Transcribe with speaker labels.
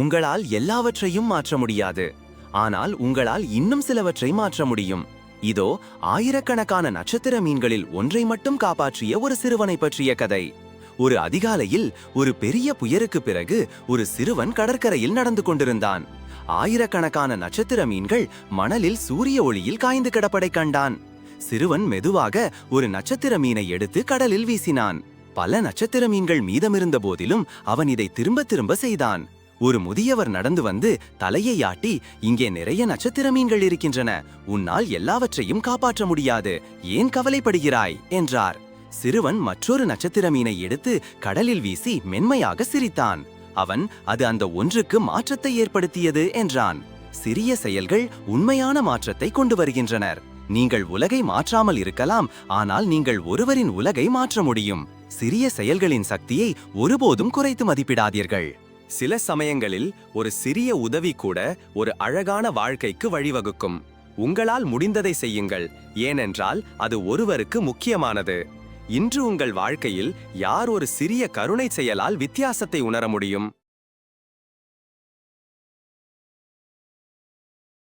Speaker 1: உங்களால் எல்லாவற்றையும் மாற்ற முடியாது. ஆனால் உங்களால் இன்னும் சிலவற்றை மாற்ற முடியும். இதோ ஆயிரக்கணக்கான நட்சத்திர மீன்களில் ஒன்றை மட்டும் காப்பாற்றிய ஒரு சிறுவனை பற்றிய கதை. ஒரு அதிகாலையில் ஒரு பெரிய புயலுக்கு பிறகு ஒரு சிறுவன் கடற்கரையில் நடந்து கொண்டிருந்தான். ஆயிரக்கணக்கான நட்சத்திர மீன்கள் மணலில் சூரிய ஒளியில் காய்ந்து கிடப்பதை கண்டான். சிறுவன் மெதுவாக ஒரு நட்சத்திர மீனை எடுத்து கடலில் வீசினான். பல நட்சத்திர மீன்கள் மீதமிருந்த போதிலும் அவன் இதை திரும்ப திரும்ப செய்தான். ஒரு முதியவர் நடந்து வந்து தலையை ஆட்டி இங்கே நிறைய நட்சத்திர மீன்கள் இருக்கின்றன. உன்னால் எல்லாவற்றையும் காப்பாற்ற முடியாது. ஏன் கவலைப்படுகிறாய்? என்றார். சிறுவன் மற்றொரு நட்சத்திர மீனை எடுத்து கடலில் வீசி மென்மையாக சிரித்தான். அவன் அது அந்த ஒன்றுக்கு மாற்றத்தை ஏற்படுத்தியது என்றான். சிறிய செயல்கள் உண்மையான மாற்றத்தை கொண்டு வருகின்றனர். நீங்கள் உலகை மாற்றாமல் இருக்கலாம். ஆனால் நீங்கள் ஒருவரின் உலகை மாற்ற முடியும். சிறிய செயல்களின் சக்தியை ஒருபோதும் குறைத்து மதிப்பிடாதீர்கள். சில சமயங்களில் ஒரு சிறிய உதவி கூட ஒரு அழகான வாழ்க்கைக்கு வழிவகுக்கும். உங்களால் முடிந்ததை செய்யுங்கள். ஏனென்றால் அது ஒருவருக்கு முக்கியமானது. இன்று உங்கள் வாழ்க்கையில் யார் ஒரு சிறிய கருணை செயலால் வித்தியாசத்தை உணர முடியும்?